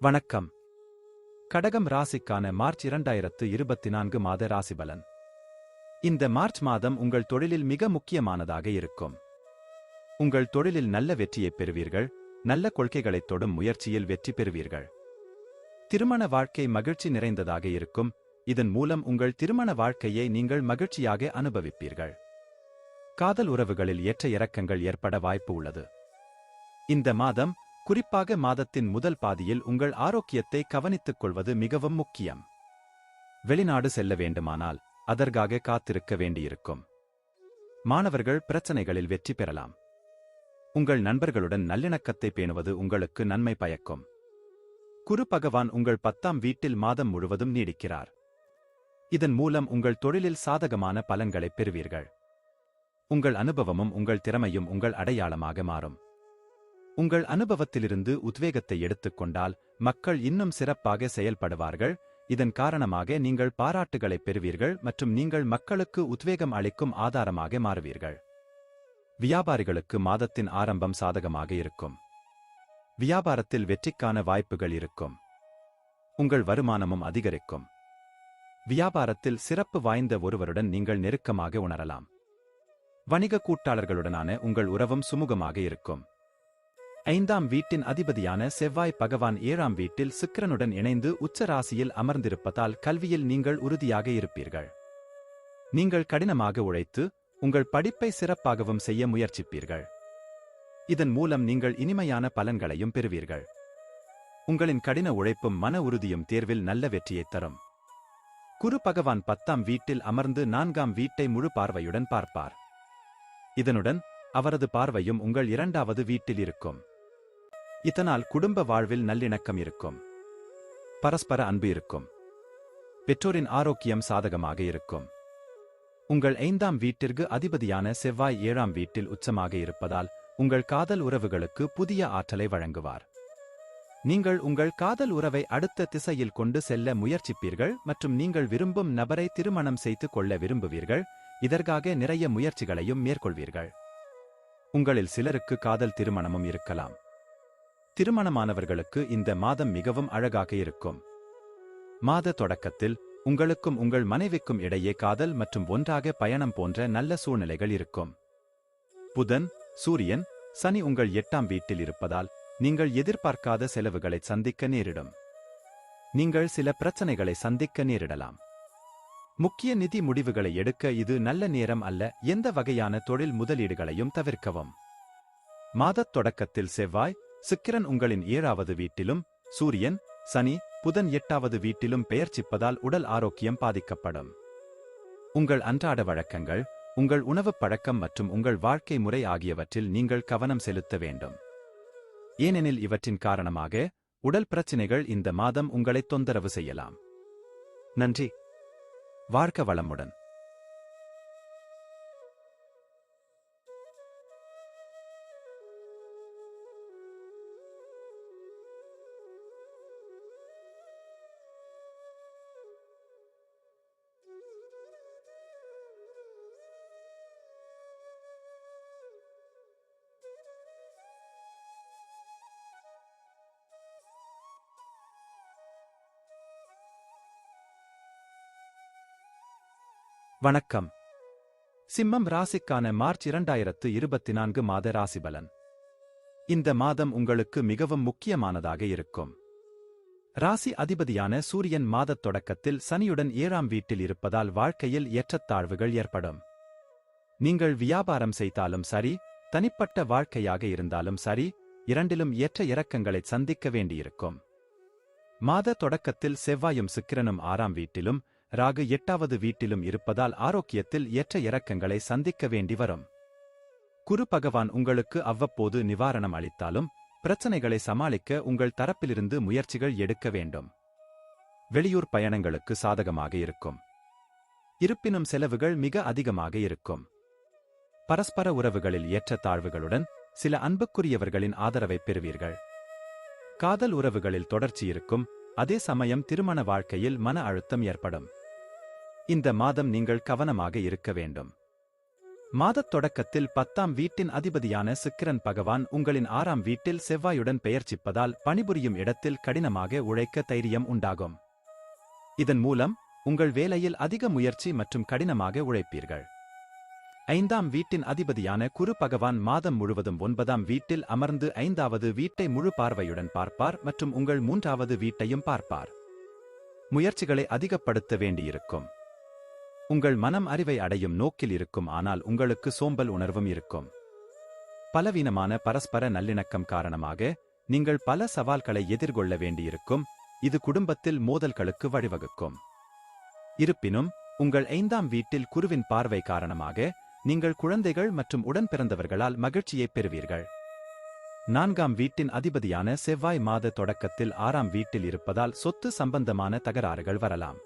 வணக்கம். கடகம் ராசிக்கான மார்ச் இரண்டாயிரத்து இருபத்தி நான்கு மாத ராசிபலன். இந்த மார்ச் மாதம் உங்கள் தொழிலில் மிக முக்கியமானதாக இருக்கும். உங்கள் தொழிலில் நல்ல வெற்றியைப் பெறுவீர்கள் நல்ல கொள்கைகளைத் தொடும் முயற்சியில் வெற்றி பெறுவீர்கள். திருமண வாழ்க்கை மகிழ்ச்சி நிறைந்ததாக இருக்கும் இதன் மூலம் உங்கள் திருமண வாழ்க்கையை நீங்கள் மகிழ்ச்சியாக அனுபவிப்பீர்கள். காதல் உறவுகளில் ஏற்ற இறக்கங்கள் ஏற்பட வாய்ப்பு உள்ளது. இந்த மாதம் குறிப்பாக மாதத்தின் முதல் பாதியில் உங்கள் ஆரோக்கியத்தை கவனித்துக் கொள்வது மிகவும் முக்கியம். வெளிநாடு செல்ல வேண்டுமானால் அதற்காக காத்திருக்க வேண்டியிருக்கும். மாணவர்கள் பிரச்சனைகளில் வெற்றி பெறலாம். உங்கள் நண்பர்களுடன் நல்லிணக்கத்தை பேணுவது உங்களுக்கு நன்மை பயக்கும். குரு பகவான் உங்கள் பத்தாம் வீட்டில் மாதம் முழுவதும் நீடிக்கிறார். இதன் மூலம் உங்கள் தொழிலில் சாதகமான பலன்களைப் பெறுவீர்கள். உங்கள் அனுபவமும் உங்கள் திறமையும் உங்கள் அடையாளமாக மாறும். உங்கள் அனுபவத்திலிருந்து உத்வேகத்தை எடுத்துக்கொண்டால் மக்கள் இன்னும் சிறப்பாக செயல்படுவார்கள். இதன் காரணமாக நீங்கள் பாராட்டுகளைப் பெறுவீர்கள் மற்றும் நீங்கள் மக்களுக்கு உத்வேகம் அளிக்கும் ஆதாரமாக மாறுவீர்கள். வியாபாரிகளுக்கு மாதத்தின் ஆரம்பம் சாதகமாக இருக்கும். வியாபாரத்தில் வெற்றிக்கான வாய்ப்புகள் இருக்கும். உங்கள் வருமானமும் அதிகரிக்கும். வியாபாரத்தில் சிறப்பு வாய்ந்த ஒருவருடன் நீங்கள் நெருக்கமாக உணரலாம். வணிக கூட்டாளர்களுடனான உங்கள் உறவும் சுமூகமாக இருக்கும். ஐந்தாம் வீட்டின் அதிபதியான செவ்வாய் பகவான் ஏழாம் வீட்டில் சுக்கிரனுடன் இணைந்து உச்ச ராசியில் அமர்ந்திருப்பதால் கல்வியில் நீங்கள் உறுதியாக இருப்பீர்கள். நீங்கள் கடினமாக உழைத்து உங்கள் படிப்பை சிறப்பாகவும் செய்ய முயற்சிப்பீர்கள். இதன் மூலம் நீங்கள் இனிமையான பலன்களையும் பெறுவீர்கள். உங்களின் கடின உழைப்பும் மன உறுதியும் தேர்வில் நல்ல வெற்றியைத் தரும். குரு பகவான் பத்தாம் வீட்டில் அமர்ந்து நான்காம் வீட்டை முழு பார்வையுடன் பார்ப்பார். இதனுடன் அவரது பார்வையும் உங்கள் இரண்டாவது வீட்டில் இருக்கும். இதனால் குடும்ப வாழ்வில் நல்லிணக்கம் இருக்கும். பரஸ்பர அன்பு இருக்கும். பெற்றோரின் ஆரோக்கியம் சாதகமாக இருக்கும். உங்கள் ஐந்தாம் வீட்டிற்கு அதிபதியான செவ்வாய் ஏழாம் வீட்டில் உச்சமாக இருப்பதால் உங்கள் காதல் உறவுகளுக்கு புதிய ஆற்றலை வழங்குவார். நீங்கள் உங்கள் காதல் உறவை அடுத்த திசையில் கொண்டு செல்ல முயற்சிப்பீர்கள் மற்றும் நீங்கள் விரும்பும் நபரை திருமணம் செய்து கொள்ள விரும்புவீர்கள். இதற்காக நிறைய முயற்சிகளையும் மேற்கொள்வீர்கள். உங்களில் சிலருக்கு காதல் திருமணமும் இருக்கலாம். திருமணமானவர்களுக்கு இந்த மாதம் மிகவும் அழகாக இருக்கும். மாத தொடக்கத்தில் உங்களுக்கும் உங்கள் மனைவிக்கும் இடையே காதல் மற்றும் ஒன்றாக பயணம் போன்ற நல்ல சூழ்நிலைகள் இருக்கும். புதன் சூரியன் சனி உங்கள் எட்டாம் வீட்டில் இருப்பதால் நீங்கள் எதிர்பார்க்காத செலவுகளை சந்திக்க நேரிடும். நீங்கள் சில பிரச்சனைகளை சந்திக்க நேரிடலாம். முக்கிய நிதி முடிவுகளை எடுக்க இது நல்ல நேரம் அல்ல எந்த வகையான தொழில் முதலீடுகளையும் தவிர்க்கவும். மாதத் தொடக்கத்தில் செவ்வாய் சுக்கிரன் உங்களின் ஏழாவது வீட்டிலும் சூரியன் சனி புதன் எட்டாவது வீட்டிலும் பெயர்ச்சிப்பதால் உடல் ஆரோக்கியம் பாதிக்கப்படும். உங்கள் அன்றாட வழக்கங்கள் உங்கள் உணவுப் பழக்கம் மற்றும் உங்கள் வாழ்க்கை முறை ஆகியவற்றில் நீங்கள் கவனம் செலுத்த வேண்டும். ஏனெனில் இவற்றின் காரணமாக உடல் பிரச்சினைகள் இந்த மாதம் உங்களை தொந்தரவு செய்யலாம். நன்றி. வாழ்க்க வளமுடன். வணக்கம். சிம்மம் ராசிக்கான மார்ச் இரண்டாயிரத்து இருபத்தி நான்கு மாத ராசிபலன். இந்த மாதம் உங்களுக்கு மிகவும் முக்கியமானதாக இருக்கும். ராசி அதிபதியான சூரியன் மாதத் தொடக்கத்தில் சனியுடன் ஏழாம் வீட்டில் இருப்பதால் வாழ்க்கையில் ஏற்றத்தாழ்வுகள் ஏற்படும். நீங்கள் வியாபாரம் செய்தாலும் சரி தனிப்பட்ட வாழ்க்கையாக இருந்தாலும் சரி இரண்டிலும் ஏற்ற இறக்கங்களைச் சந்திக்க வேண்டியிருக்கும். மாத தொடக்கத்தில் செவ்வாயும் சுக்கிரனும் ஆறாம் வீட்டிலும் ராகு எட்டாவது வீட்டிலும் இருப்பதால் ஆரோக்கியத்தில் ஏற்ற இறக்கங்களை சந்திக்க வேண்டி வரும். குரு பகவான் உங்களுக்கு அவ்வப்போது நிவாரணம் அளித்தாலும் பிரச்சனைகளை சமாளிக்க உங்கள் தரப்பிலிருந்து முயற்சிகள் எடுக்க வேண்டும். வெளியூர் பயணங்களுக்கு சாதகமாக இருக்கும். இருப்பினும் செலவுகள் மிக அதிகமாக இருக்கும். பரஸ்பர உறவுகளில் ஏற்ற தாழ்வுகளுடன் சில அன்புக்குரியவர்களின் ஆதரவை பெறுவீர்கள். காதல் உறவுகளில் தொடர்ச்சி இருக்கும் அதே சமயம் திருமண வாழ்க்கையில் மன அழுத்தம் ஏற்படும். இந்த மாதம் நீங்கள் கவனமாக இருக்க வேண்டும். மாதத் தொடக்கத்தில் பத்தாம் வீட்டின் அதிபதியான சுக்கிரன் பகவான் உங்களின் ஆறாம் வீட்டில் செவ்வாயுடன் பெயர்ச்சிப்பதால் பணிபுரியும் இடத்தில் கடினமாக உழைக்க தைரியம் உண்டாகும். இதன் மூலம் உங்கள் வேலையில் அதிக முயற்சி மற்றும் கடினமாக உழைப்பீர்கள். ஐந்தாம் வீட்டின் அதிபதியான குரு பகவான் மாதம் முழுவதும் ஒன்பதாம் வீட்டில் அமர்ந்து ஐந்தாவது வீட்டை முழு பார்வையுடன் பார்ப்பார் மற்றும் உங்கள் மூன்றாவது வீட்டையும் பார்ப்பார். முயற்சிகளை அதிகப்படுத்த வேண்டியிருக்கும். உங்கள் மனம் அறிவை அடையும் நோக்கில் இருக்கும் ஆனால் உங்களுக்கு சோம்பல் உணர்வும் இருக்கும். பலவீனமான பரஸ்பர நல்லிணக்கம் காரணமாக நீங்கள் பல சவால்களை எதிர்கொள்ள வேண்டியிருக்கும். இது குடும்பத்தில் மோதல்களுக்கு வழிவகுக்கும். இருப்பினும் உங்கள் ஐந்தாம் வீட்டில் குருவின் பார்வை காரணமாக நீங்கள் குழந்தைகள் மற்றும் உடன் பிறந்தவர்களால் மகிழ்ச்சியைப் பெறுவீர்கள். நான்காம் வீட்டின் அதிபதியான செவ்வாய் மாத தொடக்கத்தில் ஆறாம் வீட்டில் இருப்பதால் சொத்து சம்பந்தமான தகராறுகள் வரலாம்.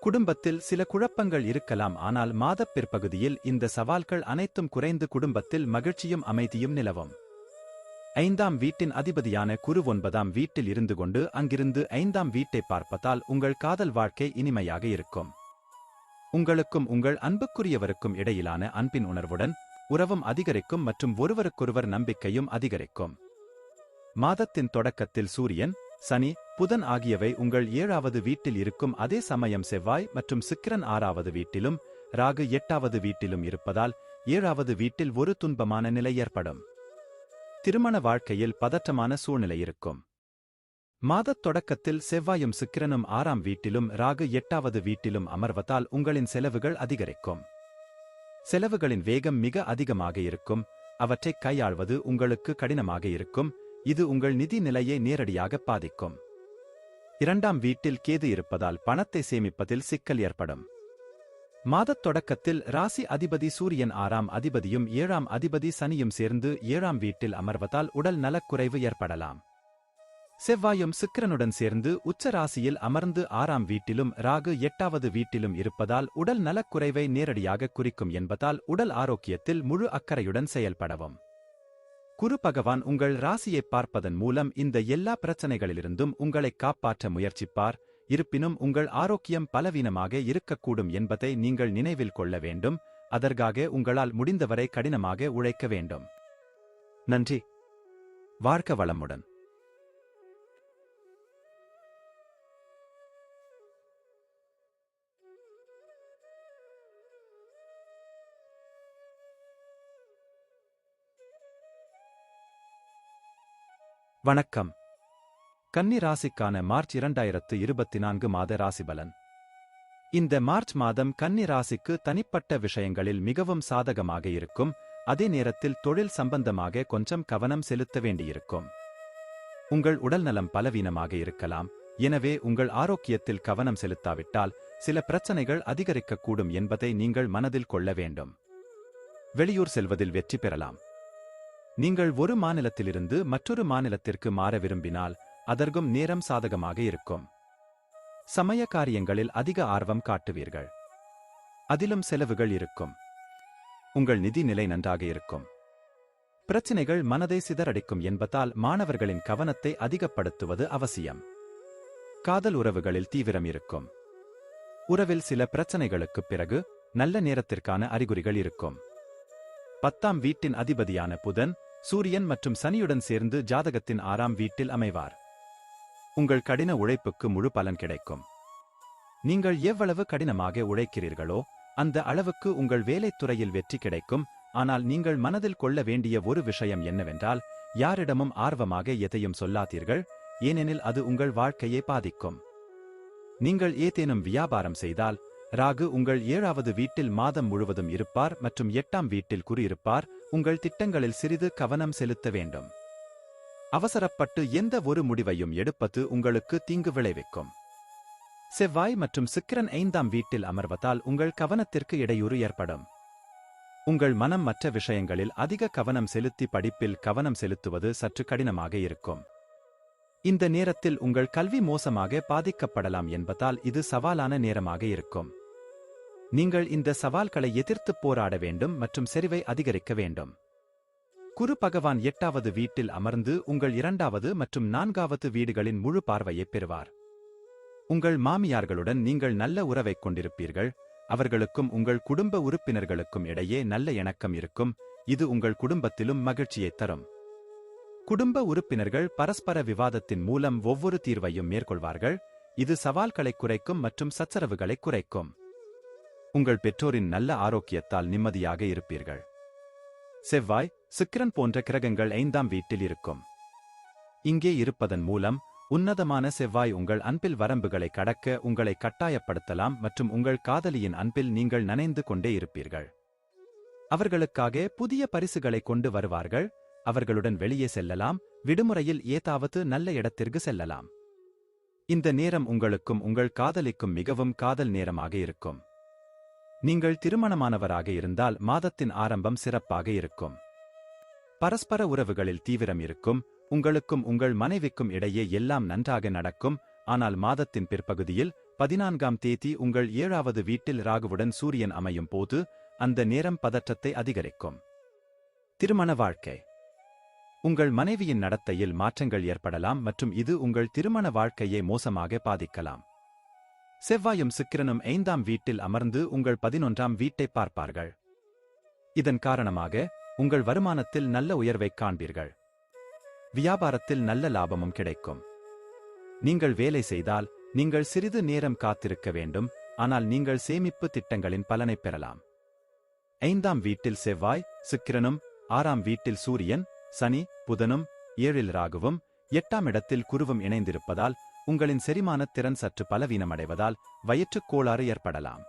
குடும்பத்தில் சில குழப்பங்கள் இருக்கலாம் ஆனால் மாதப் பிற்பகுதியில் இந்த சவால்கள் அனைத்தும் குறைந்து குடும்பத்தில் மகிழ்ச்சியும் அமைதியும் நிலவும். ஐந்தாம் வீட்டின் அதிபதியான குரு ஒன்பதாம் வீட்டில் இருந்து கொண்டு அங்கிருந்து ஐந்தாம் வீட்டை பார்ப்பதால் உங்கள் காதல் வாழ்க்கை இனிமையாக இருக்கும். உங்களுக்கும் உங்கள் அன்புக்குரியவருக்கும் இடையிலான அன்பின் உணர்வுடன் உறவும் அதிகரிக்கும் மற்றும் ஒருவருக்கொருவர் நம்பிக்கையும் அதிகரிக்கும். மாதத்தின் தொடக்கத்தில் சூரியன் சனி புதன் ஆகியவை உங்கள் ஏழாவது வீட்டில் இருக்கும் அதே சமயம் செவ்வாய் மற்றும் சுக்கிரன் ஆறாவது வீட்டிலும் ராகு எட்டாவது வீட்டிலும் இருப்பதால் ஏழாவது வீட்டில் ஒரு துன்பமான நிலை ஏற்படும். திருமண வாழ்க்கையில் பதற்றமான சூழ்நிலை இருக்கும். மாதத் தொடக்கத்தில் செவ்வாயும் சுக்கிரனும் ஆறாம் வீட்டிலும் ராகு எட்டாவது வீட்டிலும் அமர்வதால் உங்களின் செலவுகள் அதிகரிக்கும். செலவுகளின் வேகம் மிக அதிகமாக இருக்கும். அவற்றைக் கையாள்வது உங்களுக்கு கடினமாக இருக்கும். இது உங்கள் நிதி நிலையை நேரடியாக பாதிக்கும். இரண்டாம் வீட்டில் கேது இருப்பதால் பணத்தை சேமிப்பதில் சிக்கல் ஏற்படும். மாதத் தொடக்கத்தில் ராசி அதிபதி சூரியன் ஆறாம் அதிபதியும் ஏழாம் அதிபதி சனியும் சேர்ந்து ஏழாம் வீட்டில் அமர்வதால் உடல் நலக்குறைவு ஏற்படலாம். செவ்வாயும் சுக்கிரனுடன் சேர்ந்து உச்ச ராசியில் அமர்ந்து ஆறாம் வீட்டிலும் ராகு எட்டாவது வீட்டிலும் இருப்பதால் உடல் நலக்குறைவை நேரடியாக குறிக்கும் என்பதால் உடல் ஆரோக்கியத்தில் முழு அக்கறையுடன் செயல்படவும். குரு பகவான் உங்கள் ராசியைப் பார்ப்பதன் மூலம் இந்த எல்லா பிரச்சனைகளிலிருந்தும் உங்களை காப்பாற்ற முயற்சிப்பார். இருப்பினும் உங்கள் ஆரோக்கியம் பலவீனமாக இருக்கக்கூடும் என்பதை நீங்கள் நினைவில் கொள்ள வேண்டும். அதற்காக உங்களால் முடிந்தவரை கடினமாக உழைக்க வேண்டும். நன்றி. வாழ்க்க வளமுடன். வணக்கம். கன்னி ராசிக்கான மார்ச் இரண்டாயிரத்து இருபத்தி நான்கு மாத ராசிபலன். இந்த மார்ச் மாதம் கன்னி ராசிக்கு தனிப்பட்ட விஷயங்களில் மிகவும் சாதகமாக இருக்கும். அதே நேரத்தில் தொழில் சம்பந்தமாக கொஞ்சம் கவனம் செலுத்த வேண்டியிருக்கும். உங்கள் உடல்நலம் பலவீனமாக இருக்கலாம். எனவே உங்கள் ஆரோக்கியத்தில் கவனம் செலுத்தாவிட்டால் சில பிரச்சனைகள் அதிகரிக்கக்கூடும் என்பதை நீங்கள் மனதில் கொள்ள வேண்டும். வெளியூர் செல்வதில் வெற்றி பெறலாம். நீங்கள் ஒரு மாநிலத்திலிருந்து மற்றொரு மாநிலத்திற்கு மாற விரும்பினால் அதற்கும் நேரம் சாதகமாக இருக்கும். சமய காரியங்களில் அதிக ஆர்வம் காட்டுவீர்கள். அதிலும் செலவுகள் இருக்கும். உங்கள் நிதி நிலை நன்றாக இருக்கும். பிரச்சினைகள் மனதை சிதறடிக்கும் என்பதால் மாணவர்களின் கவனத்தை அதிகப்படுத்துவது அவசியம். காதல் உறவுகளில் தீவிரம் இருக்கும். உறவில் சில பிரச்சனைகளுக்குப் பிறகு நல்ல நேரத்திற்கான அறிகுறிகள் இருக்கும். பத்தாம் வீட்டின் அதிபதியான புதன் சூரியன் மற்றும் சனியுடன் சேர்ந்து ஜாதகத்தின் ஆறாம் வீட்டில் அமைவார். உங்கள் கடின உழைப்புக்கு முழு பலன் கிடைக்கும். நீங்கள் எவ்வளவு கடினமாக உழைக்கிறீர்களோ அந்த அளவுக்கு உங்கள் வேலைத்துறையில் வெற்றி கிடைக்கும். ஆனால் நீங்கள் மனதில் கொள்ள வேண்டிய ஒரு விஷயம் என்னவென்றால் யாரிடமும் ஆர்வமாக எதையும் சொல்லாதீர்கள் ஏனெனில் அது உங்கள் வாழ்க்கையை பாதிக்கும். நீங்கள் ஏதேனும் வியாபாரம் செய்தால் ராகு உங்கள் ஏழாவது வீட்டில் மாதம் முழுவதும் இருப்பார் மற்றும் எட்டாம் வீட்டில் குறியிருப்பார் உங்கள் திட்டங்களில் சிறிது கவனம் செலுத்த வேண்டும். அவசரப்பட்டு எந்த ஒரு முடிவையும் எடுப்பது உங்களுக்கு தீங்கு விளைவிக்கும். செவ்வாய் மற்றும் சிக்கிரன் ஐந்தாம் வீட்டில் அமர்வதால் உங்கள் கவனத்திற்கு இடையூறு ஏற்படும். உங்கள் மனம் மற்ற விஷயங்களில் அதிக கவனம் செலுத்தி படிப்பில் கவனம் செலுத்துவது சற்று கடினமாக இருக்கும். இந்த நேரத்தில் உங்கள் கல்வி மோசமாக பாதிக்கப்படலாம் என்பதால் இது சவாலான நேரமாக இருக்கும். நீங்கள் இந்த சவால்களை எதிர்த்துப் போராட வேண்டும் மற்றும் செறிவை அதிகரிக்க வேண்டும். குரு பகவான் எட்டாவது வீட்டில் அமர்ந்து உங்கள் இரண்டாவது மற்றும் நான்காவது வீடுகளின் முழு பார்வையைப் பெறுவார். உங்கள் மாமியார்களுடன் நீங்கள் நல்ல உறவைக் கொண்டிருப்பீர்கள். அவர்களுக்கும் உங்கள் குடும்ப உறுப்பினர்களுக்கும் இடையே நல்ல இணக்கம் இருக்கும். இது உங்கள் குடும்பத்திலும் மகிழ்ச்சியைத் தரும். குடும்ப உறுப்பினர்கள் பரஸ்பர விவாதத்தின் மூலம் ஒவ்வொரு தீர்வையும் மேற்கொள்வார்கள். இது சவால்களை குறைக்கும் மற்றும் சச்சரவுகளை குறைக்கும். உங்கள் பெற்றோரின் நல்ல ஆரோக்கியத்தால் நிம்மதியாக இருப்பீர்கள். செவ்வாய் சுக்கிரன் போன்ற கிரகங்கள் ஐந்தாம் வீட்டில் இருக்கும். இங்கே இருப்பதன் மூலம் உன்னதமான செவ்வாய் உங்கள் அன்பில் வரம்புகளை கடக்க உங்களை கட்டாயப்படுத்தலாம் மற்றும் உங்கள் காதலியின் அன்பில் நீங்கள் நனைந்து கொண்டே இருப்பீர்கள். அவர்களுக்காக புதிய பரிசுகளை கொண்டு வருவார்கள். அவர்களுடன் வெளியே செல்லலாம். விடுமுறையில் ஏதாவது நல்ல இடத்திற்கு செல்லலாம். இந்த நேரம் உங்களுக்கும் உங்கள் காதலிக்கும் மிகவும் காதல் நேரமாக இருக்கும். நீங்கள் திருமணமானவராக இருந்தால் மாதத்தின் ஆரம்பம் சிறப்பாக இருக்கும். பரஸ்பர உறவுகளில் தீவிரம் இருக்கும் உங்களுக்கும் உங்கள் மனைவிக்கும் இடையே எல்லாம் நன்றாக நடக்கும் ஆனால் மாதத்தின் பிற்பகுதியில் பதினான்காம் தேதி உங்கள் ஏழாவது வீட்டில் ராகுவுடன் சூரியன் அமையும் போது அந்த நேரம் பதற்றத்தை அதிகரிக்கும். திருமண வாழ்க்கை. உங்கள் மனைவியின் நடத்தையில் மாற்றங்கள் ஏற்படலாம் மற்றும் இது உங்கள் திருமண வாழ்க்கையை மோசமாக பாதிக்கலாம். செவ்வாயும் சுக்கிரனும் ஐந்தாம் வீட்டில் அமர்ந்து உங்கள் பதினொன்றாம் வீட்டை பார்ப்பார்கள். இதன் காரணமாக உங்கள் வருமானத்தில் நல்ல உயர்வைக் காண்பீர்கள். வியாபாரத்தில் நல்ல லாபமும் கிடைக்கும். நீங்கள் வேலை செய்தால் நீங்கள் சிறிது நேரம் காத்திருக்க வேண்டும் ஆனால் நீங்கள் சேமிப்பு திட்டங்களின் பலனைப் பெறலாம். ஐந்தாம் வீட்டில் செவ்வாய் சுக்கிரனும் ஆறாம் வீட்டில் சூரியன் சனி புதனும் ஏழில் ராகுவும் எட்டாம் இடத்தில் குருவும் இணைந்திருப்பதால் உங்களின் செரிமான திறன் சற்று பலவீனமடைவதால் வயிற்றுக் கோளாறு ஏற்படலாம்.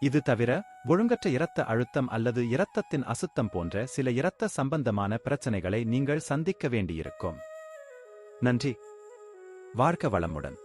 இது தவிர ஒழுங்கற்ற இரத்த அழுத்தம் அல்லது இரத்தத்தின் அசுத்தம் போன்ற சில இரத்த சம்பந்தமான பிரச்சனைகளை நீங்கள் சந்திக்க வேண்டியிருக்கும். நன்றி. வாழ்க்க வளமுடன்.